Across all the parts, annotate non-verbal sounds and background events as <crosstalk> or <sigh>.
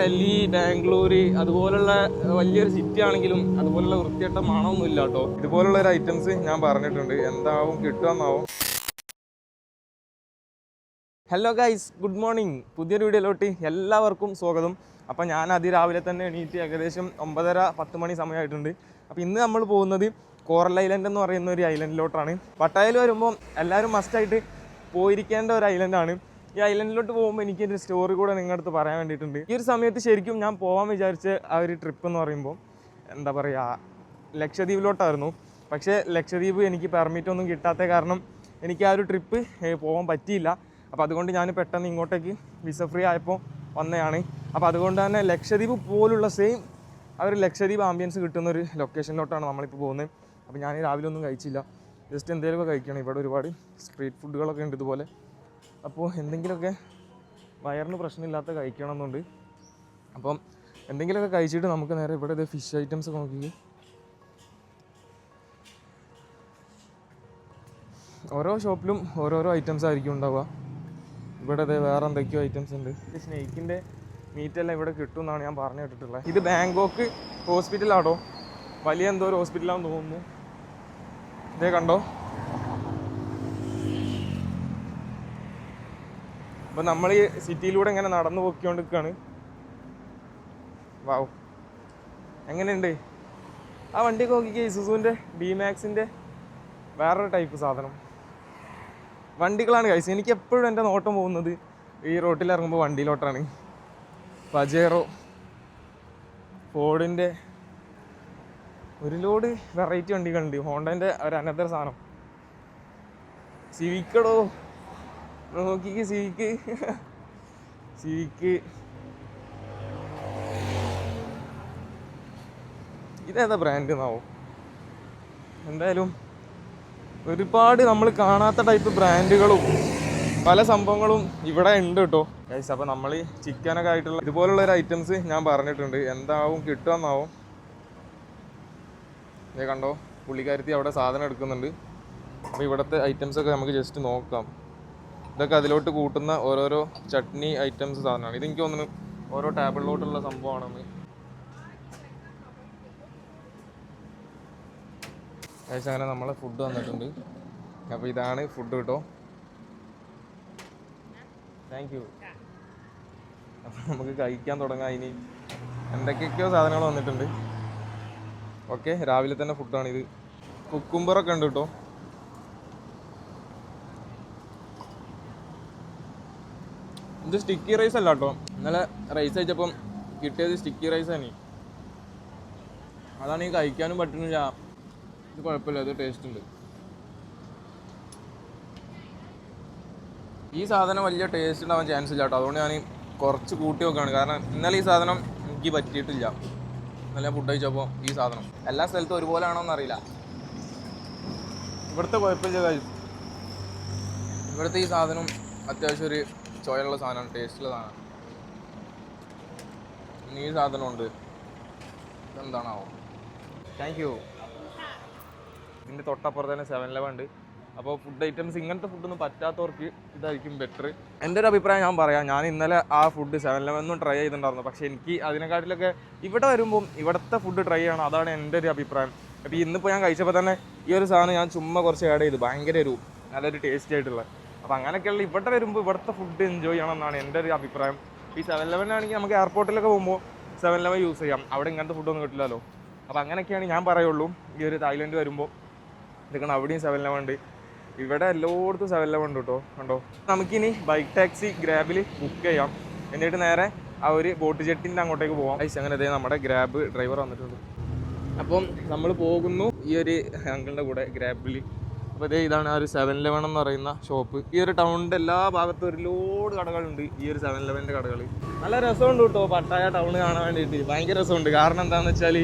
ഡൽഹി ബാംഗ്ലൂര് അതുപോലുള്ള വലിയൊരു സിറ്റി ആണെങ്കിലും അതുപോലുള്ള വൃത്തിയായിട്ട മണമൊന്നും ഇല്ല കേട്ടോ. ഇതുപോലുള്ള ഒരു ഐറ്റംസ് ഞാൻ പറഞ്ഞിട്ടുണ്ട്. എന്താവും കിട്ടുമെന്നാവും. ഹലോ ഗൈസ് ഗുഡ് മോർണിംഗ് പുതിയൊരു വീഡിയോയിലോട്ട് എല്ലാവർക്കും സ്വാഗതം. അപ്പം ഞാൻ അതിരാവിലെ തന്നെ എണീറ്റ് ഏകദേശം ഒമ്പതര പത്ത് മണി സമയമായിട്ടുണ്ട്. അപ്പോൾ ഇന്ന് നമ്മൾ പോകുന്നത് കോറൽ ഐലൻഡ് എന്ന് പറയുന്ന ഒരു ഐലൻഡിലോട്ടാണ് പട്ടായയിൽ വരുമ്പോൾ എല്ലാവരും മസ്റ്റായിട്ട് പോയിരിക്കേണ്ട ഒരു ഐലൻഡ് ആണ്. ഈ ഐലൻഡിലോട്ട് പോകുമ്പോൾ എനിക്കൊരു സ്റ്റോറി കൂടെ നിങ്ങളുടെ അടുത്ത് പറയാൻ വേണ്ടിയിട്ടുണ്ട്. ഈ ഒരു സമയത്ത് ശരിക്കും ഞാൻ പോകാൻ വിചാരിച്ച ആ ഒരു ട്രിപ്പ് എന്ന് പറയുമ്പോൾ എന്താ പറയുക ലക്ഷദ്വീപിലോട്ടായിരുന്നു. പക്ഷേ ലക്ഷദ്വീപ് എനിക്ക് പെർമിറ്റ് ഒന്നും കിട്ടാത്ത കാരണം എനിക്ക് ആ ഒരു ട്രിപ്പ് പോകാൻ പറ്റിയില്ല. അപ്പോൾ അതുകൊണ്ട് ഞാൻ പെട്ടെന്ന് ഇങ്ങോട്ടേക്ക് വിസ ഫ്രീ ആയപ്പോൾ വന്നതാണ് അപ്പോൾ അതുകൊണ്ട് തന്നെ ലക്ഷദ്വീപ് പോലുള്ള സെയിം ആ ഒരു ലക്ഷദ്വീപ് ആംബിയൻസ് കിട്ടുന്ന ഒരു ലൊക്കേഷനിലോട്ടാണ് നമ്മളിപ്പോൾ പോകുന്നത്. അപ്പോൾ ഞാൻ രാവിലെ ഒന്നും കഴിച്ചില്ല. ജസ്റ്റ് എന്തെങ്കിലുമൊക്കെ കഴിക്കണം. ഇവിടെ ഒരുപാട് സ്ട്രീറ്റ് ഫുഡുകളൊക്കെ ഉണ്ട് ഇതുപോലെ. അപ്പോൾ എന്തെങ്കിലുമൊക്കെ വയറിന് പ്രശ്നമില്ലാത്ത കഴിക്കണം എന്നുണ്ട് അപ്പം എന്തെങ്കിലുമൊക്കെ കഴിച്ചിട്ട് നമുക്ക് നേരെ ഇവിടെ ഇത് ഫിഷ് ഐറ്റംസ് ഒക്കെ നോക്കി ഓരോ ഷോപ്പിലും ഓരോരോ ഐറ്റംസ് ആയിരിക്കും ഉണ്ടാവുക. ഇവിടെ ഇത് വേറെ എന്തൊക്കെയോ ഐറ്റംസ് ഉണ്ട്. സ്നേക്കിന്റെ മീറ്റ് എല്ലാം ഇവിടെ കിട്ടും എന്നാണ് ഞാൻ പറഞ്ഞു കേട്ടിട്ടുള്ളത്. ഇത് ബാങ്കോക്ക് ഹോസ്പിറ്റലാണോ വലിയ എന്തോ ഒരു ഹോസ്പിറ്റലാണെന്ന് തോന്നുന്നു. ഇതേ കണ്ടോ? അപ്പൊ നമ്മൾ ഈ സിറ്റിയിലൂടെ ഇങ്ങനെ നടന്നു പോക്കിക്കൊണ്ടിരിക്കുകയാണ് വാവ് എങ്ങനെയുണ്ട്? ആ വണ്ടിയൊക്കെ നോക്കിക്കേ സുസുവിന്റെ ബി മാക്സിന്റെ വേറൊരു ടൈപ്പ് സാധനം. വണ്ടികളാണ് കഴിച്ചത് എനിക്ക് എപ്പോഴും എന്റെ നോട്ടം പോകുന്നത് ഈ റോട്ടിൽ ഇറങ്ങുമ്പോൾ വണ്ടിയിലോട്ടാണ് പജേറോ ഫോർഡിന്റെ ഒരു ലോഡ് വെറൈറ്റി വണ്ടികളുണ്ട് ഹോണ്ടന്റെ ഒരു അനദർ സാധനം. സിവിക്കടോ? നോക്കിക്ക് സിവിക്ക്. സിവിക്ക്. ഇതേതാ ബ്രാൻഡ് എന്നാവോ എന്തായാലും ഒരുപാട് നമ്മൾ കാണാത്ത ടൈപ്പ് ബ്രാൻഡുകളും പല സംഭവങ്ങളും ഇവിടെ ഉണ്ട് കേട്ടോ ഗൈസ് അപ്പോൾ നമ്മൾ ചിക്കനൊക്കെ ആയിട്ടുള്ള ഇതുപോലുള്ള ഒരു ഐറ്റംസ് ഞാൻ പറഞ്ഞിട്ടുണ്ട്. എന്താവും കിട്ടുമെന്നാവും ഇതേ കണ്ടോ പുള്ളിക്കാരത്തി അവിടെ സാധനം എടുക്കുന്നുണ്ട്. അപ്പോൾ ഇവിടുത്തെ ഐറ്റംസ് ഒക്കെ നമുക്ക് ജസ്റ്റ് നോക്കാം. ഇതൊക്കെ അതിലോട്ട് കൂട്ടുന്ന ഓരോരോ ചട്നി ഐറ്റംസ് സാധനമാണ്. ഇതെനിക്ക് തോന്നുന്നു ഓരോ ടേബിളിലോട്ടുള്ള സംഭവമാണെന്ന്. ഏകദേശം അങ്ങനെ നമ്മളെ ഫുഡ് വന്നിട്ടുണ്ട്. അപ്പോൾ ഇതാണ് ഫുഡ് കേട്ടോ താങ്ക് യു അപ്പോൾ നമുക്ക് കഴിക്കാൻ തുടങ്ങാം. ഇനി എന്തൊക്കെയൊക്കെയോ സാധനങ്ങൾ വന്നിട്ടുണ്ട്. ഓക്കെ രാവിലെ തന്നെ ഫുഡാണ് ഇത്. കുക്കുംബറൊക്കെ ഉണ്ട് കേട്ടോ. ഇത് സ്റ്റിക്കി റൈസ് അല്ല കേട്ടോ. ഇന്നലെ റൈസ് കഴിച്ചപ്പം കിട്ടിയത് സ്റ്റിക്കി റൈസ് ആണ്. അതാണ് ഈ കഴിക്കാനും പറ്റുന്നില്ല. ഇത് കുഴപ്പമില്ല ഇത് ടേസ്റ്റ് ഉണ്ട്. ഈ സാധനം വലിയ ടേസ്റ്റ് ഉണ്ടാവാൻ ചാൻസ് ഇല്ല കേട്ടോ. അതുകൊണ്ട് ഞാൻ കുറച്ച് കൂട്ടി നോക്കുകയാണ്. കാരണം ഇന്നലെ ഈ സാധനം എനിക്ക് പറ്റിയിട്ടില്ല. ഇന്നലെ ഫുഡ് കഴിച്ചപ്പോൾ ഈ സാധനം? എല്ലാ സ്ഥലത്തും ഒരുപോലെ ആണോ എന്നറിയില്ല. ഇവിടുത്തെ കുഴപ്പമില്ല കാര്യം ഇവിടുത്തെ ഈ സാധനം അത്യാവശ്യം ഒരു ചോയുള്ള സാധനമാണ് ടേസ്റ്റുള്ള സാധനമാണ്. ഈ സാധനമുണ്ട്. ഇതെന്താണാവോ? താങ്ക് യു ഇതിന്റെ തൊട്ടപ്പുറത്ത് തന്നെ സെവൻ ലെവൻ ഉണ്ട്. അപ്പോൾ ഫുഡ് ഐറ്റംസ് ഇങ്ങനത്തെ ഫുഡൊന്നും പറ്റാത്തവർക്ക് ഇതായിരിക്കും ബെറ്റർ എന്റെ ഒരു അഭിപ്രായം ഞാൻ പറയാം. ഞാൻ ഇന്നലെ ആ ഫുഡ് സെവൻ ലെവനൊന്നും ട്രൈ ചെയ്തിട്ടുണ്ടായിരുന്നു. പക്ഷേ എനിക്ക് അതിനെക്കാട്ടിലൊക്കെ ഇവിടെ വരുമ്പോൾ ഇവിടുത്തെ ഫുഡ് ട്രൈ ചെയ്യണം. അതാണ് എന്റെ ഒരു അഭിപ്രായം. അപ്പോൾ ഇന്നിപ്പോൾ ഞാൻ കഴിച്ചപ്പോൾ തന്നെ ഈ ഒരു സാധനം ഞാൻ ചുമ്മാ കുറച്ച് ആഡ് ചെയ്തു. ഭയങ്കര ഒരു നല്ലൊരു ടേസ്റ്റി ആയിട്ടുള്ള. അപ്പോൾ അങ്ങനെയൊക്കെയുള്ള ഇവിടെ വരുമ്പോൾ ഇവിടുത്തെ ഫുഡ് എൻജോയ് ചെയ്യണം എന്നാണ് എന്റെ ഒരു അഭിപ്രായം. ഈ സെവൻ ലെവനാണെങ്കിൽ നമുക്ക് എയർപോർട്ടിലൊക്കെ പോകുമ്പോൾ സെവൻ ലെവൻ യൂസ് ചെയ്യാം. അവിടെ ഇങ്ങനത്തെ ഫുഡൊന്നും കിട്ടില്ലല്ലോ. അപ്പോൾ അങ്ങനെയൊക്കെയാണ് ഞാൻ പറയുള്ളൂ. ഈ ഒരു തായ്ലൻഡ് വരുമ്പോൾ ഇതൊക്കെ അവിടെയും സെവൻ ലെവൻ ഉണ്ട്. ഇവിടെ എല്ലായിടത്തും സെവൻ ലെവൻ ഉണ്ട് കേട്ടോ കണ്ടോ? നമുക്കിനി ബൈക്ക് ടാക്സി ഗ്രാബിൽ ബുക്ക് ചെയ്യാം. എന്നിട്ട് നേരെ ആ ഒരു ബോട്ട് ജെട്ടിന്റെ അങ്ങോട്ടേക്ക് പോവാം. ഐസ് അങ്ങനെ ദേ നമ്മുടെ ഗ്രാബ് ഡ്രൈവർ വന്നിട്ടുണ്ട്. അപ്പം നമ്മൾ പോകുന്നു ഈ ഒരു അങ്കിളിന്റെ കൂടെ ഗ്രാബിൽ അപ്പോൾ ഇതേ ഇതാണ് ആ ഒരു സെവൻ ലെവൻ എന്ന് പറയുന്ന ഷോപ്പ് ഈ ഒരു ടൗണിന്റെ എല്ലാ ഭാഗത്തും ഒരു ലോഡ് കടകളുണ്ട് ഈ ഒരു സെവൻ ലെവന്റെ കടകൾ നല്ല രസമുണ്ട് കേട്ടോ പട്ടായ ടൗൺ കാണാൻ വേണ്ടിയിട്ട്. ഭയങ്കര രസമുണ്ട്. കാരണം എന്താണെന്ന് വെച്ചാൽ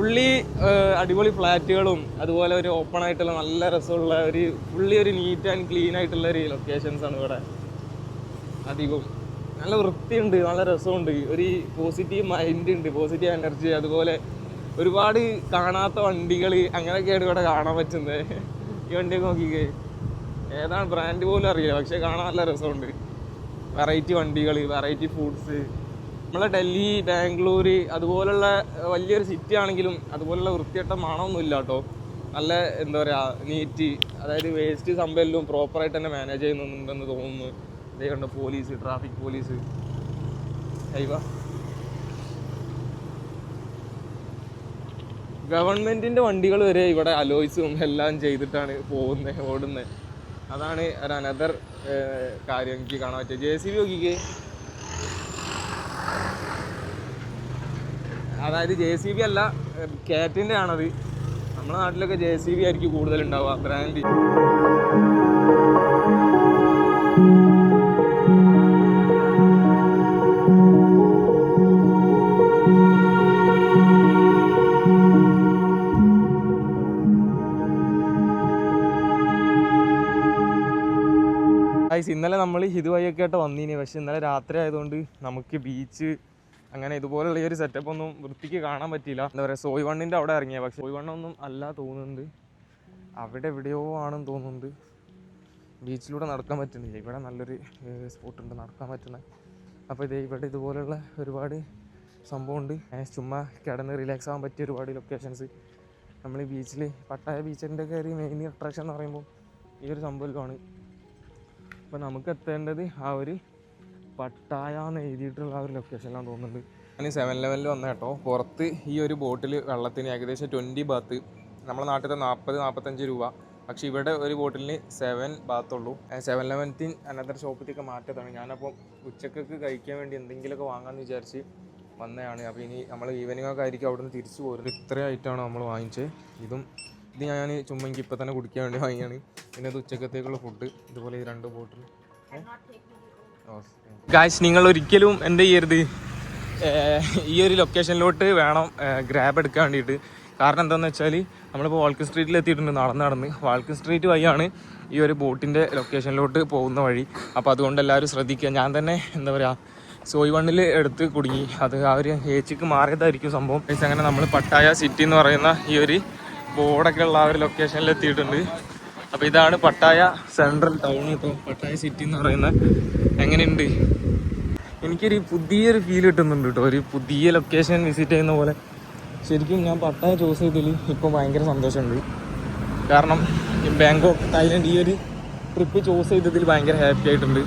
ഫുള്ളി അടിപൊളി ഫ്ലാറ്റുകളും അതുപോലെ ഒരു ഓപ്പൺ ആയിട്ടുള്ള നല്ല രസമുള്ള ഒരു ഫുള്ളി ഒരു നീറ്റ് ആൻഡ് ക്ലീൻ ആയിട്ടുള്ള ഒരു ലൊക്കേഷൻസ് ആണ് ഇവിടെ. അധികവും നല്ല വൃത്തിയുണ്ട് നല്ല രസമുണ്ട്. ഒരു പോസിറ്റീവ് മൈൻഡ് ഉണ്ട് പോസിറ്റീവ് എനർജി അതുപോലെ ഒരുപാട് കാണാത്ത വണ്ടികൾ അങ്ങനെയൊക്കെയാണ് ഇവിടെ കാണാൻ പറ്റുന്നത് ഈ വണ്ടിയൊക്കെ നോക്കിക്കേ. ഏതാണ് ബ്രാൻഡ് പോലും അറിയില്ല പക്ഷെ കാണാൻ നല്ല രസമുണ്ട്. വെറൈറ്റി വണ്ടികൾ വെറൈറ്റി ഫുഡ്സ് നമ്മളെ ഡൽഹി ബാംഗ്ലൂർ അതുപോലുള്ള വലിയൊരു സിറ്റി ആണെങ്കിലും അതുപോലുള്ള വൃത്തികെട്ട മണമൊന്നും ഇല്ല കേട്ടോ. നല്ല എന്താ പറയുക നീറ്റ് അതായത് വേസ്റ്റ് സംഭവം പ്രോപ്പറായിട്ട് തന്നെ മാനേജ് ചെയ്യുന്നുണ്ടെന്ന് തോന്നുന്നു. ഇതേ കണ്ട പോലീസ് ട്രാഫിക് പോലീസ് ഗവൺമെന്റിന്റെ വണ്ടികൾ വരെ ഇവിടെ അലോയ്സും എല്ലാം ചെയ്തിട്ടാണ് പോകുന്നത് ഓടുന്നത് അതാണ് ഒരു അനദർ കാര്യം എനിക്ക് കാണാൻ പറ്റിയത്. ജെ സി ബി നോക്കിക്കേ. അതായത് ജെ സി ബി അല്ല കാറ്റിന്റെ ആണത്. നമ്മുടെ നാട്ടിലൊക്കെ ജെ സി ബി ആയിരിക്കും കൂടുതൽ ഉണ്ടാവുക ബ്രാൻഡ് ഇന്നലെ നമ്മൾ ഇതുവഴിയൊക്കെ ആയിട്ട് വന്നീനി. പക്ഷെ ഇന്നലെ രാത്രി ആയതുകൊണ്ട് നമുക്ക് ബീച്ച് അങ്ങനെ ഇതുപോലുള്ള ഈ ഒരു സെറ്റപ്പ് ഒന്നും വൃത്തിക്ക് കാണാൻ പറ്റിയില്ല. എന്താ പറയുക സോയ് വണ്ണിന്റെ അവിടെ ഇറങ്ങിയ. പക്ഷെ സോയ് വണ്ണൊന്നും അല്ല തോന്നുന്നുണ്ട് അവിടെ എവിടെയോ ആണെന്ന് തോന്നുന്നുണ്ട് ബീച്ചിലൂടെ നടക്കാൻ പറ്റുന്നില്ല. ഇവിടെ നല്ലൊരു സ്പോട്ട് ഉണ്ട് നടക്കാൻ പറ്റുന്ന. അപ്പോൾ ഇത് ഇവിടെ ഇതുപോലുള്ള ഒരുപാട് സംഭവമുണ്ട്. ചുമ്മാ കിടന്ന് റിലാക്സ് ആവാൻ പറ്റിയ ഒരുപാട് ലൊക്കേഷൻസ് നമ്മൾ ഈ ബീച്ചിൽ പട്ടായ ബീച്ചിന്റെ കയറി മെയിൻ അട്രാക്ഷൻ എന്ന് പറയുമ്പോൾ ഈ ഒരു സംഭവമാണ് അപ്പോൾ നമുക്ക് എത്തേണ്ടത് ആ ഒരു പട്ടായ എന്ന് എഴുതിയിട്ടുള്ള ഒരു ലൊക്കേഷനിലാണ് തോന്നുന്നുണ്ട്. ഞാൻ സെവൻ ലെവലിൽ വന്ന കേട്ടോ. പുറത്ത് ഈ ഒരു ബോട്ടിൽ വെള്ളത്തിന് ഏകദേശം ട്വന്റി ബാത്ത് നമ്മുടെ നാട്ടിലത്തെ നാൽപ്പത് നാൽപ്പത്തഞ്ച് രൂപ. പക്ഷേ ഇവിടെ ഒരു ബോട്ടിലിന് സെവൻ ബാത്തുള്ളൂ സെവൻ ലെവന്റീൻ അനദർ ഷോപ്പിലേക്ക് മാറ്റത്താണ് ഞാനപ്പോൾ ഉച്ചക്കൊക്കെ കഴിക്കാൻ വേണ്ടി എന്തെങ്കിലുമൊക്കെ വാങ്ങാമെന്ന് വിചാരിച്ച് വന്നതാണ്. അപ്പോൾ ഇനി നമ്മൾ ഈവനിങ് ഒക്കെ ആയിരിക്കും അവിടെ നിന്ന് തിരിച്ചു പോരുന്നത്. ഇത്രയായിട്ടാണ് നമ്മൾ വാങ്ങിച്ചത്. ഇതും ഇത് ഞാൻ ചുമ്മാ എനിക്ക് ഇപ്പം തന്നെ കുടിക്കാൻ വേണ്ടി വാങ്ങിയാണ്. പിന്നെ അത് ഉച്ചക്കത്തേക്കുള്ള ഫുഡ് ഇതുപോലെ ഈ രണ്ട് ബോട്ടിൽ ഗായ്സ് നിങ്ങൾ ഒരിക്കലും എന്ത് ചെയ്യരുത്? ഈ ഒരു ലൊക്കേഷനിലോട്ട് വേണം ഗ്രാബ് എടുക്കാൻ വേണ്ടിയിട്ട്. കാരണം എന്താണെന്ന് വെച്ചാൽ നമ്മളിപ്പോൾ വാൾക്കൻ സ്ട്രീറ്റിൽ എത്തിയിട്ടുണ്ട് നടന്ന് നടന്ന്. വാൾക്കൻ സ്ട്രീറ്റ് വഴിയാണ് ഈ ഒരു ബോട്ടിന്റെ ലൊക്കേഷനിലോട്ട് പോകുന്ന വഴി. അപ്പോൾ അതുകൊണ്ട് എല്ലാവരും ശ്രദ്ധിക്കുക. ഞാൻ തന്നെ എന്താ പറയുക സോയ് വണ്ണിൽ എടുത്ത് കുടുങ്ങി. അത് ആ ഒരു ഏച്ചിക്ക് മാറിയതായിരിക്കും സംഭവം. അങ്ങനെ നമ്മൾ പട്ടായ സിറ്റി എന്ന് പറയുന്ന ഈ ഒരു ബോർഡൊക്കെ ഉള്ള ആ ഒരു ലൊക്കേഷനിൽ എത്തിയിട്ടുണ്ട്. അപ്പോൾ ഇതാണ് പട്ടായ സെൻട്രൽ ടൗൺ ഇപ്പോൾ പട്ടായ സിറ്റി എന്ന് പറയുന്നത്. എങ്ങനെയുണ്ട്? എനിക്കൊരു പുതിയൊരു ഫീൽ കിട്ടുന്നുണ്ട് കേട്ടോ ഒരു പുതിയ ലൊക്കേഷൻ വിസിറ്റ് ചെയ്യുന്ന പോലെ. ശരിക്കും ഞാൻ പട്ടായ ചൂസ് ചെയ്തതിൽ ഇപ്പോൾ ഭയങ്കര സന്തോഷമുണ്ട്. കാരണം ബാങ്കോക്ക് തായ്ലൻഡ് ഈ ഒരു ട്രിപ്പ് ചൂസ് ചെയ്തതിൽ ഭയങ്കര ഹാപ്പി ആയിട്ടുണ്ട്.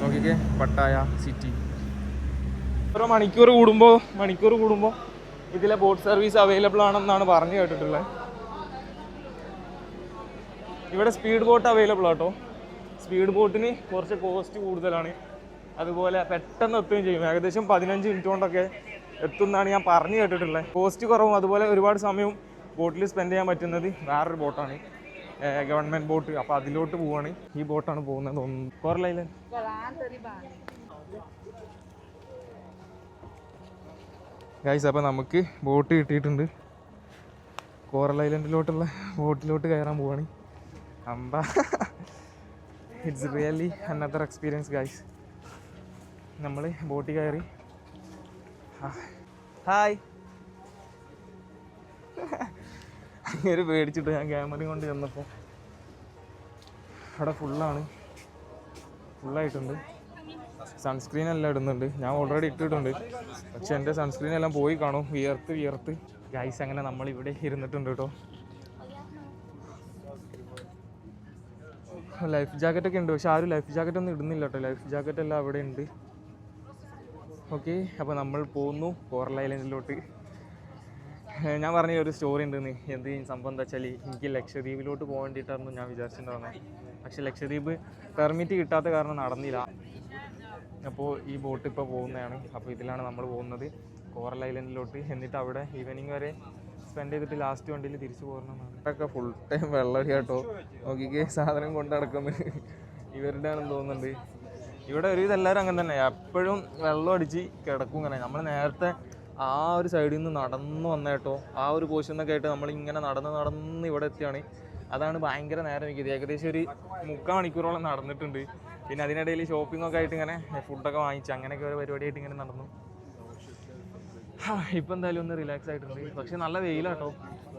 നോക്കിക്കേ പട്ടായ സിറ്റി ഓരോ മണിക്കൂർ കൂടുമ്പോൾ മണിക്കൂർ കൂടുമ്പോൾ ഇതിലെ ബോട്ട് സർവീസ് അവൈലബിൾ ആണെന്നാണ് പറഞ്ഞു കേട്ടിട്ടുള്ളത്. ഇവിടെ സ്പീഡ് ബോട്ട് അവൈലബിൾ ആട്ടോ സ്പീഡ് ബോട്ടിന് കുറച്ച് കോസ്റ്റ് കൂടുതലാണ്. അതുപോലെ പെട്ടെന്ന് എത്തുകയും ചെയ്യും. ഏകദേശം പതിനഞ്ച് മിനിറ്റ് കൊണ്ടൊക്കെ എത്തുമെന്നാണ് ഞാൻ പറഞ്ഞു കേട്ടിട്ടുള്ളത് കോസ്റ്റ് കുറവും അതുപോലെ ഒരുപാട് സമയവും ബോട്ടിൽ സ്പെൻഡ് ചെയ്യാൻ പറ്റുന്നത് വേറൊരു ബോട്ടാണ് ഗവൺമെന്റ് ബോട്ട് അപ്പോൾ അതിലോട്ട് പോവാണ്. ഈ ബോട്ടാണ് പോകുന്നത് കോറലൈലൻ ഗൈസ് അപ്പോൾ നമുക്ക് ബോട്ട് കിട്ടിയിട്ടുണ്ട്. കോറൽ ഐലൻഡിലോട്ടുള്ള ബോട്ടിലോട്ട് കയറാൻ പോവാണ്. അമ്പ. It's really another experience guys നമ്മൾ ബോട്ടിൽ കയറി. ഹായ് അങ്ങനെ പേടിച്ചിട്ട് ഞാൻ ക്യാമറയും കൊണ്ട് ചെന്നപ്പോൾ അവിടെ ഫുള്ളാണ് ഫുള്ളായിട്ടുണ്ട് സൺസ്ക്രീൻ എല്ലാം ഇടുന്നുണ്ട്. ഞാൻ ഓൾറെഡി ഇട്ടിട്ടുണ്ട്. പക്ഷെ എന്റെ സൺസ്ക്രീൻ എല്ലാം പോയി കാണും. വിയർത്ത് വിയർത്ത്. ഗൈസ് അങ്ങനെ നമ്മൾ ഇവിടെ ഇരുന്നിട്ടുണ്ട് കേട്ടോ ലൈഫ് ജാക്കറ്റ് ഒക്കെ ഉണ്ട്. പക്ഷെ ആരും ലൈഫ് ജാക്കറ്റ് ഒന്നും ഇടുന്നില്ല കേട്ടോ ലൈഫ് ജാക്കറ്റ് എല്ലാം അവിടെ ഉണ്ട്. ഓക്കെ അപ്പോൾ നമ്മൾ പോകുന്നു കോറൽ ഐലൻഡിലോട്ട് ഞാൻ പറഞ്ഞ ഒരു സ്റ്റോറി ഉണ്ടെന്ന് എന്ത് സംഭവം എന്താ വെച്ചാൽ എനിക്ക് ലക്ഷദ്വീപിലോട്ട് പോകാൻ വേണ്ടിയിട്ടായിരുന്നു ഞാൻ വിചാരിച്ചിട്ടുണ്ടായിരുന്നത് പക്ഷെ ലക്ഷദ്വീപ് പെർമിറ്റ് കിട്ടാത്ത കാരണം നടന്നില്ല. അപ്പോൾ ഈ ബോട്ട് ഇപ്പോൾ പോകുന്നതാണ്. അപ്പോൾ ഇതിലാണ് നമ്മൾ പോകുന്നത് കോറൽ ഐലൻഡിലോട്ട് എന്നിട്ട് അവിടെ ഈവനിങ് വരെ സ്പെൻഡ് ചെയ്തിട്ട് ലാസ്റ്റ് വണ്ടിയിൽ തിരിച്ചു പോരണമെന്നാണ് ഫുൾ ടൈം വെള്ളം കേട്ടോ. നോക്കിക്കേ സാധനം കൊണ്ട് നടക്കുന്നത് ഇവരുടെ ആണെന്ന് തോന്നുന്നുണ്ട്. ഇവിടെ ഒരു ഇതെല്ലാവരും അങ്ങനെ തന്നെ. എപ്പോഴും വെള്ളം അടിച്ച് കിടക്കും ഇങ്ങനെ. നമ്മൾ നേരത്തെ ആ ഒരു സൈഡിൽ നിന്ന് നടന്നു വന്ന കേട്ടോ. ആ ഒരു പോഷൻ എന്നൊക്കെ ആയിട്ട് നമ്മൾ ഇങ്ങനെ നടന്ന് നടന്ന് ഇവിടെ എത്തിയാണ്. അതാണ് ഭയങ്കര നേരം എനിക്ക് ഏകദേശം ഒരു മുക്കാൽ മണിക്കൂറോളം നടന്നിട്ടുണ്ട്. പിന്നെ അതിനിടയിൽ ഷോപ്പിംഗ് ഒക്കെ ആയിട്ട് ഇങ്ങനെ ഫുഡൊക്കെ വാങ്ങിച്ച് അങ്ങനെയൊക്കെ ഒരു പരിപാടിയായിട്ട് ഇങ്ങനെ നടന്നു. ഇപ്പം എന്തായാലും ഒന്ന് റിലാക്സ് ആയിട്ടുണ്ട്. പക്ഷേ നല്ല വെയിലാട്ടോ.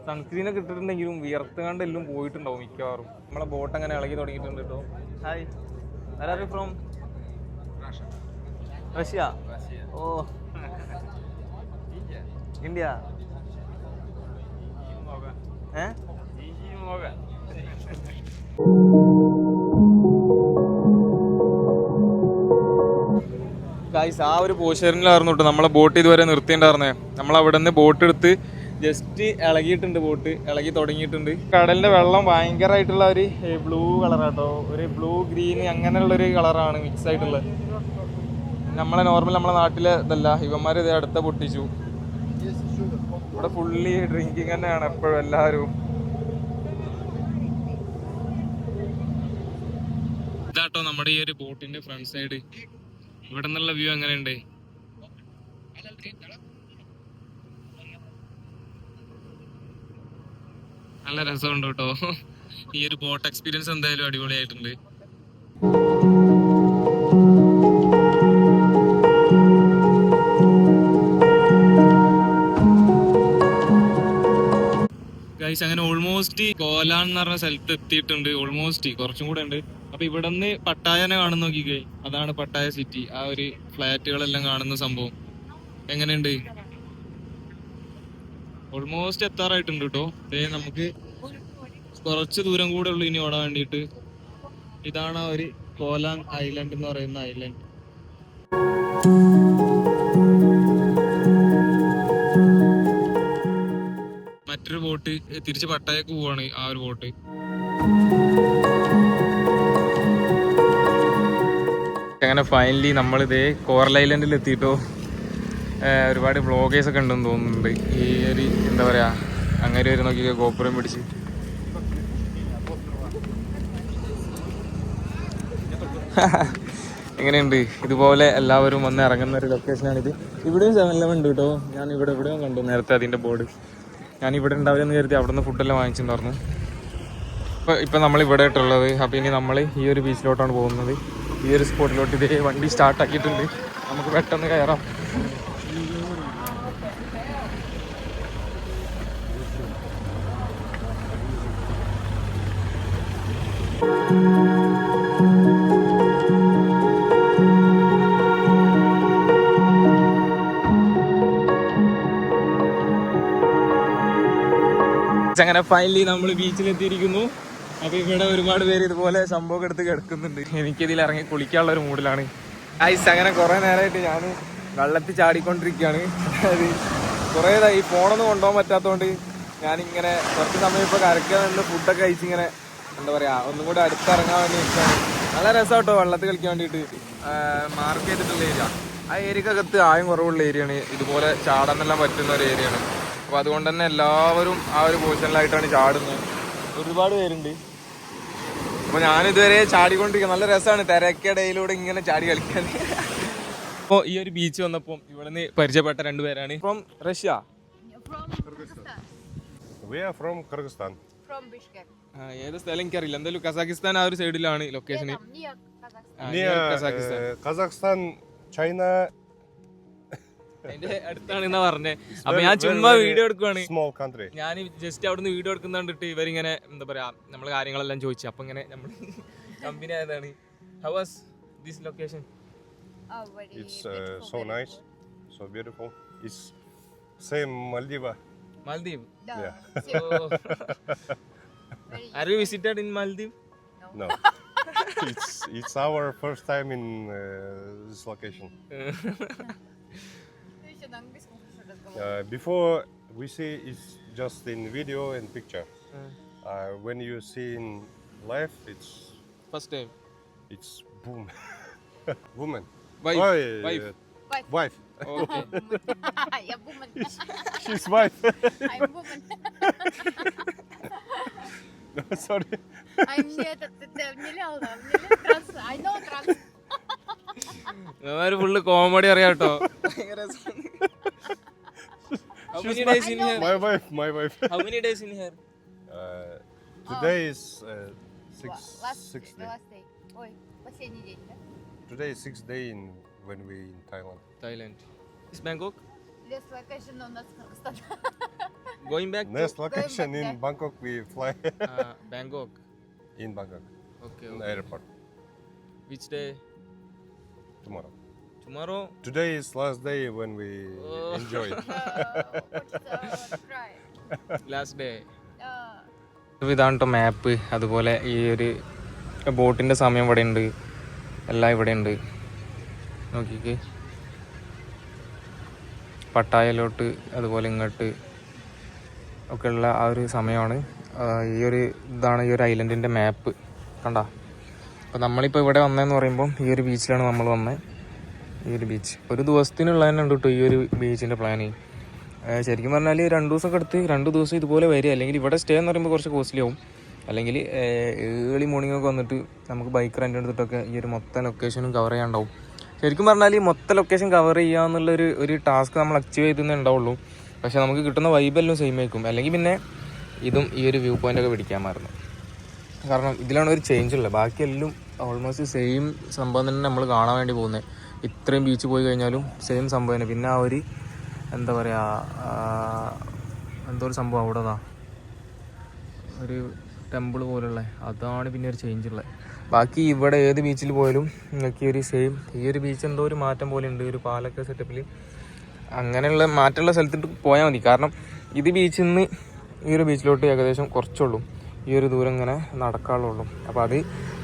സൺസ്ക്രീനൊക്കെ ഇട്ടിട്ടുണ്ടെങ്കിലും വിയർത്തുകാണ്ട് എല്ലാം പോയിട്ടുണ്ടാവും മിക്കവാറും. നമ്മളെ ബോട്ട് അങ്ങനെ ഇളകി തുടങ്ങിയിട്ടുണ്ട് കേട്ടോ hi you from Russia. Oh. India. ഏ? <laughs> ഗൈസ് ആ ഒരു പോഷറിലായിരുന്നു കേട്ടോ നമ്മളെ ബോട്ട് ഇതുവരെ നിർത്തിയിട്ടുണ്ടായിരുന്നേ നമ്മൾ അവിടെ നിന്ന് ബോട്ട് എടുത്ത് ജസ്റ്റ് ഇളകിയിട്ടുണ്ട് ബോട്ട് ഇളകി തുടങ്ങിയിട്ടുണ്ട്. കടലിന്റെ വെള്ളം ഭയങ്കരമായിട്ടുള്ള ഒരു ബ്ലൂ കളറാട്ടോ ഒരു ബ്ലൂ ഗ്രീൻ അങ്ങനെയുള്ള ഒരു കളറാണ് മിക്സ് ആയിട്ടുള്ളത്. നമ്മളെ നോർമൽ നമ്മളെ നാട്ടിലെ ഇതല്ല ഇവന്മാർ ഇത് അടുത്ത പൊട്ടിച്ചു. ഇവിടെ ഫുള്ളി ഡ്രിങ്കിങ് തന്നെയാണ് എപ്പോഴും എല്ലാവരും. ഇതാട്ടോ നമ്മുടെ ഈ ഒരു ബോട്ടിന്റെ ഫ്രണ്ട് സൈഡ് ഇവിടെ നിന്നുള്ള വ്യൂ എങ്ങനെയുണ്ട്? നല്ല രസമുണ്ട് കേട്ടോ. ഈ ഒരു ബോട്ട് എക്സ്പീരിയൻസ് എന്തായാലും അടിപൊളിയായിട്ടുണ്ട്. ഗൈസ് അങ്ങനെ ഓൾമോസ്റ്റ് കോലാൻ എന്ന് പറഞ്ഞ സ്ഥലത്ത് എത്തിയിട്ടുണ്ട്. ഓൾമോസ്റ്റ് കുറച്ചും കൂടെ ഉണ്ട്. അപ്പൊ ഇവിടുന്ന് പട്ടായനെ കാണുന്ന നോക്കിക്കേ. അതാണ് പട്ടായ സിറ്റി ആ ഒരു ഫ്ലാറ്റുകളെല്ലാം കാണുന്ന സംഭവം. എങ്ങനെയുണ്ട്? ഓൾമോസ്റ്റ് എത്താറായിട്ടുണ്ട് കേട്ടോ നമുക്ക് കുറച്ച് ദൂരം കൂടെ ഉള്ളു ഇനി ഓടാൻ വേണ്ടിട്ട് ഇതാണ് ആ ഒരു കോലാങ് ഐലൻഡ് എന്ന് പറയുന്ന ഐലൻഡ് മറ്റൊരു ബോട്ട് തിരിച്ച് പട്ടായക്ക് പോവാണ് ആ ഒരു ബോട്ട് അങ്ങനെ ഫൈനലി നമ്മളിതേ കോറൽ ഐലൻഡിൽ എത്തിയിട്ടോ. ഒരുപാട് വ്ളോഗേഴ്സൊക്കെ ഉണ്ടെന്ന് തോന്നുന്നുണ്ട്. ഈ ഒരു എന്താ പറയാ അങ്ങനെ ഒരു നോക്കി ഗോപുരം പിടിച്ച്. <laughs> എങ്ങനെയുണ്ട്? ഇതുപോലെ എല്ലാവരും വന്ന് ഇറങ്ങുന്ന ഒരു ലൊക്കേഷനാണിത് ഇവിടെയും സെവൻ ഇലവൻ ഉണ്ട് കേട്ടോ. ഞാൻ ഇവിടെ ഇവിടെയും കണ്ടു നേരത്തെ അതിന്റെ ബോർഡ് ഞാൻ ഇവിടെ ഉണ്ടാവില്ലെന്ന് കരുതി അവിടെ നിന്ന് ഫുഡെല്ലാം വാങ്ങിച്ചിട്ടുണ്ടായിരുന്നു. ഇപ്പോൾ ഇപ്പം നമ്മൾ ഇവിടെ ആയിട്ടുള്ളത്. അപ്പോൾ ഇനി നമ്മൾ ഈ ഒരു ബീച്ചിലോട്ടാണ് പോകുന്നത്. ഈ ഒരു സ്പോട്ടിലോട്ട് ഇതേ വണ്ടി സ്റ്റാർട്ടാക്കിയിട്ടുണ്ട് നമുക്ക് പെട്ടെന്ന് കയറാം. അങ്ങനെ ഫൈനലി നമ്മൾ ബീച്ചിലെത്തിയിരിക്കുന്നു അപ്പൊ ഇവിടെ ഒരുപാട് പേര് ഇതുപോലെ സംഭവം എടുത്ത് കിടക്കുന്നുണ്ട്. എനിക്കിതിൽ ഇറങ്ങി കുളിക്കാനുള്ള ഒരു മൂഡിലാണ്. ഐസ് അങ്ങനെ കുറെ നേരമായിട്ട് ഞാൻ വെള്ളത്തിൽ ചാടിക്കൊണ്ടിരിക്കുകയാണ്. അതായത് കുറേ ഈ ഫോണൊന്നും കൊണ്ടുപോകാൻ പറ്റാത്തതുകൊണ്ട് ഞാനിങ്ങനെ കുറച്ച് സമയം ഇപ്പോൾ കരക്കാൻ നിന്ന് ഫുഡൊക്കെ കഴിച്ചിങ്ങനെ എന്താ പറയാ ഒന്നും കൂടെ അടുത്തിറങ്ങാൻ വേണ്ടി നിൽക്കുകയാണ്. നല്ല രസമാട്ടോ വെള്ളത്തിൽ കളിക്കാൻ വേണ്ടിയിട്ട്. മാർക്ക് ചെയ്തിട്ടുള്ള ഏരിയ ആ ഏരിയക്കകത്ത് ആയം കുറവുള്ള ഏരിയയാണ് ഇതുപോലെ ചാടാനെല്ലാം പറ്റുന്ന ഒരു ഏരിയയാണ് അപ്പോൾ അതുകൊണ്ട് തന്നെ എല്ലാവരും ആ ഒരു പൊസിഷനിലായിട്ടാണ് ചാടുന്നത്. ഒരുപാട് പേരുണ്ട്. അപ്പോൾ ഞാനിതുവരെ ചാടിക്കൊണ്ടിരിക്കുക നല്ല രസമാണ് തിരക്കിടയിലൂടെ ഇങ്ങനെ ചാടി കളിക്കാൻ. അപ്പോൾ ഈ ഒരു ബീച്ച് വന്നപ്പോൾ ഇവിടെ നിന്ന് പരിചയപ്പെട്ട രണ്ടുപേരാണ് ഫ്രോം റഷ്യ ഏത് സ്ഥലം എനിക്കറിയില്ല. എന്തായാലും കസാഖിസ്ഥാൻ ആ ഒരു സൈഡിലാണ് ലൊക്കേഷൻ കസാഖിസ്ഥാൻ ചൈന അതിന്റെ അടുത്താണെന്നാ പറഞ്ഞേ. അപ്പൊ ഞാൻ ചുമ്മാ വീഡിയോ എടുക്കുവാണ്. ഞാൻ ജസ്റ്റ് അവിടുന്ന് വീഡിയോ എടുക്കുന്ന കണ്ടിട്ട് ഇവരിങ്ങനെ എന്താ പറയാ നമ്മൾ കാര്യങ്ങളെല്ലാം ചോദിച്ചു. അപ്പൊ ഇങ്ങനെ നമ്മൾ കമ്പനി ആയതാണ്. How was this location it's very nice, so beautiful. It's same Maldive <laughs> very are you visited in Maldive no it's it's our first time in uh, this location. <laughs> Uh, before we see it's just in video and picture. Mm. Uh, when you see in life, it's First time. it's boom. <laughs> Woman. Wife. Oh, yeah, Wife. yeah. Wife. Wife. Okay. <laughs> yeah, woman. She's wife. <laughs> I'm woman. Sorry. I'm near the, the, the Nilal, Nilal trans. I know trans. ഇവന്മാര് full comedy അറിയാം കേട്ടോ ഭയങ്കര രസം. How many days in here? My wife, my wife. <laughs> How many days in here? <laughs> Uh, today is uh, six, last, six day. last day. Ой, последний день, да? Today is six day in when we in Thailand. Thailand. Is Bangkok Last location on нас <laughs> going back? to- Next location in Bangkok, we fly uh, Bangkok. in Bangkok, Okay. in okay. airport Which day? tomorrow. Tomorrow Today is last day when we Oh. enjoy. <laughs> Last day Uh, ഇതാണ് കേട്ടോ മാപ്പ് അതുപോലെ ഈ ഒരു ബോട്ടിന്റെ സമയം ഇവിടെ ഉണ്ട്. എല്ലാം ഇവിടെ ഉണ്ട്. നോക്കിക്ക്. പട്ടായയിലോട്ട് അതുപോലെ ഇങ്ങോട്ട് ഒക്കെയുള്ള ആ ഒരു സമയമാണ്. ആ, ഈ ഒരു ഇതാണ് ഈ ഒരു ഐലൻഡിന്റെ മാപ്പ് കണ്ട? അപ്പോൾ നമ്മളിപ്പോൾ ഇവിടെ വന്നതെന്ന് പറയുമ്പോൾ ഈ ഒരു ബീച്ചിലാണ് നമ്മൾ വന്നത് ഈ ഒരു ബീച്ച് ഒരു ദിവസത്തിനുള്ള തന്നെ ഉണ്ട് കേട്ടോ ഈ ഒരു ബീച്ചിന്റെ പ്ലാന് ശരിക്കും പറഞ്ഞാൽ രണ്ട് ദിവസമൊക്കെ എടുത്ത് രണ്ട് ദിവസം ഇതുപോലെ വരിക. അല്ലെങ്കിൽ ഇവിടെ സ്റ്റേ എന്ന് പറയുമ്പോൾ കുറച്ച് കോസ്റ്റ്ലി ആവും. അല്ലെങ്കിൽ ഏർലി മോർണിംഗ് ഒക്കെ വന്നിട്ട് നമുക്ക് ബൈക്ക് റെന്റ് എടുത്തിട്ടൊക്കെ ഈ ഒരു മൊത്തം ലൊക്കേഷനും കവർ ചെയ്യാണ്ടാവും ശരിക്കും പറഞ്ഞാൽ ഈ മൊത്തം ലൊക്കേഷൻ കവർ ചെയ്യുക എന്നുള്ളൊരു ഒരു ടാസ്ക് നമ്മൾ അച്ചീവ് ചെയ്തേ ഉണ്ടാവുള്ളൂ. പക്ഷേ നമുക്ക് കിട്ടുന്ന വൈബെല്ലാം സെയിം ആയിരിക്കും. അല്ലെങ്കിൽ പിന്നെ ഇതും ഈ ഒരു വ്യൂ പോയിന്റ് ഒക്കെ പിടിക്കാമായിരുന്നു. കാരണം ഇതിലാണ് ഒരു ചേഞ്ച് ഉള്ളത്. ബാക്കിയെല്ലാം ഓൾമോസ്റ്റ് സെയിം സംഭവം തന്നെ നമ്മൾ കാണാൻ വേണ്ടി പോകുന്നത്. ഇത്രയും ബീച്ച് പോയി കഴിഞ്ഞാലും സെയിം സംഭവം തന്നെ. പിന്നെ ആ ഒരു എന്താ പറയുക എന്തോ ഒരു സംഭവം അവിടെ അതാ. ഒരു ടെമ്പിൾ പോലുള്ള. അതാണ് പിന്നെ ഒരു ചേഞ്ച് ഉള്ളത്. ബാക്കി ഇവിടെ ഏത് ബീച്ചിൽ പോയാലും നിങ്ങൾക്ക് ഈ ഒരു സെയിം ഈ ഒരു ബീച്ച് എന്തോ ഒരു മാറ്റം പോലെ ഉണ്ട്. ഒരു പാലൊക്കെ സെറ്റപ്പിൽ അങ്ങനെയുള്ള മാറ്റമുള്ള സ്ഥലത്തിട്ട് പോയാൽ മതി. കാരണം ഇത് ബീച്ചിൽ നിന്ന് ഈ ഒരു ബീച്ചിലോട്ട് ഏകദേശം കുറച്ചുള്ളൂ. ഈ ഒരു ദൂരം ഇങ്ങനെ നടക്കാനുള്ളൂ. അപ്പോൾ അത്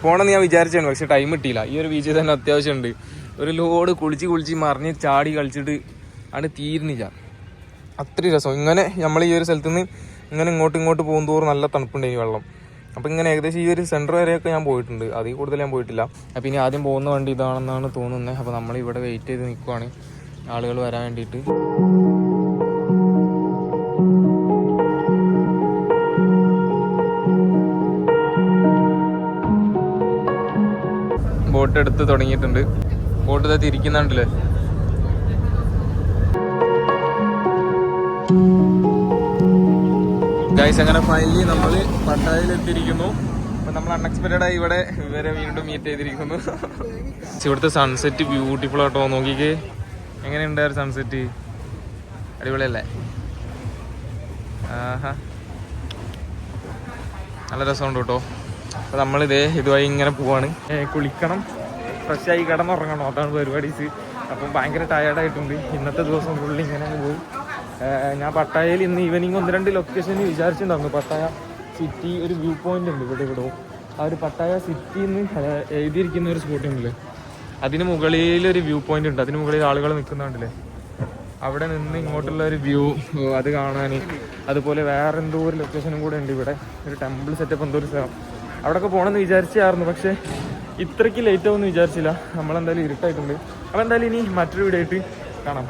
പോകണമെന്ന് ഞാൻ വിചാരിച്ചാണ് പക്ഷേ ടൈം കിട്ടിയില്ല. ഈ ഒരു ബീച്ചിൽ തന്നെ അത്യാവശ്യമുണ്ട് ഒരു ലോഡ് കുളിച്ച് കുളിച്ച് മറിഞ്ഞ് ചാടി കളിച്ചിട്ട് ആണ് തീരുന്നില്ല. അത്രയും രസം. ഇങ്ങനെ നമ്മൾ ഈ ഒരു സ്ഥലത്ത് നിന്ന് ഇങ്ങനെ ഇങ്ങോട്ട് ഇങ്ങോട്ട് പോകും തോറും നല്ല തണുപ്പുണ്ട് ഈ വെള്ളം. അപ്പോൾ ഇങ്ങനെ ഏകദേശം ഈ ഒരു സെന്റർ വരെയൊക്കെ ഞാൻ പോയിട്ടുണ്ട്. അതിൽ കൂടുതൽ ഞാൻ പോയിട്ടില്ല. അപ്പോൾ ഇനി ആദ്യം പോകുന്ന വണ്ടി ഇതാണെന്നാണ് തോന്നുന്നത് അപ്പോൾ നമ്മൾ ഇവിടെ വെയിറ്റ് ചെയ്ത് നിൽക്കുവാണ് ആളുകൾ വരാൻ വേണ്ടിയിട്ട്. ബോട്ട് എടുത്ത് തുടങ്ങിയിട്ടുണ്ട്. ബോട്ട് തിരിക്കുന്നുണ്ടല്ലേ ഗൈസ് അങ്ങനെ ഫൈനലി നമ്മൾ പട്ടായയിൽ എത്തിയിരിക്കുന്നു അപ്പൊ നമ്മൾ അൺഎക്സ്പെക്റ്റഡ് ആയി ഇവിടെ ഇവരെ വീണ്ടും മീറ്റ് ചെയ്തിരിക്കുന്നു. ഇവിടുത്തെ സൺസെറ്റ് ബ്യൂട്ടിഫുൾ ആട്ടോ നോക്കിക്കേ. എങ്ങനെയുണ്ടായിരുന്നു സൺസെറ്റ് അടിപൊളിയല്ലേ? ആഹാ. നല്ല രസമുണ്ട് കേട്ടോ. അപ്പം നമ്മളിതേ ഇതുമായി ഇങ്ങനെ പോവാണ്. കുളിക്കണം. ഫ്രഷായി കിടന്നുറങ്ങണം. അതാണ് പരിപാടീസ് അപ്പം ഭയങ്കര ടയേർഡായിട്ടുണ്ട് ഇന്നത്തെ ദിവസം ഫുള്ളി ഇങ്ങനെ പോയി. ഞാൻ പട്ടായയിൽ ഇന്ന് ഈവനിങ് ഒന്ന് രണ്ട് ലൊക്കേഷന് വിചാരിച്ചിട്ടുണ്ടായിരുന്നു. പട്ടായ സിറ്റി ഒരു വ്യൂ പോയിന്റ് ഉണ്ട് ഇവിടെ ഇവിടെ ആ ഒരു പട്ടായ സിറ്റി എന്ന് എഴുതിയിരിക്കുന്ന ഒരു സ്പോട്ട് ഉണ്ടല്ലേ അതിന് മുകളിൽ ഒരു വ്യൂ പോയിന്റ് ഉണ്ട്. അതിന് മുകളിൽ ആളുകൾ നിൽക്കുന്നുണ്ടല്ലേ? അവിടെ നിന്ന് ഇങ്ങോട്ടുള്ള ഒരു വ്യൂ അത് കാണാൻ അതുപോലെ വേറെ എന്തോ ഒരു ലൊക്കേഷനും കൂടെ ഉണ്ട് ഇവിടെ. ഒരു ടെമ്പിൾ സെറ്റപ്പ് എന്തോ ഒരു സ്ഥലം. അവിടെയൊക്കെ പോകണമെന്ന് വിചാരിച്ചായിരുന്നു പക്ഷേ ഇത്രയ്ക്ക് ലേറ്റ് ആവുമെന്ന് വിചാരിച്ചില്ല. നമ്മളെന്തായാലും ഇരുട്ടായിട്ടുണ്ട്. അപ്പോൾ എന്തായാലും ഇനി മറ്റൊരു വീഡിയോ ആയിട്ട് കാണാം.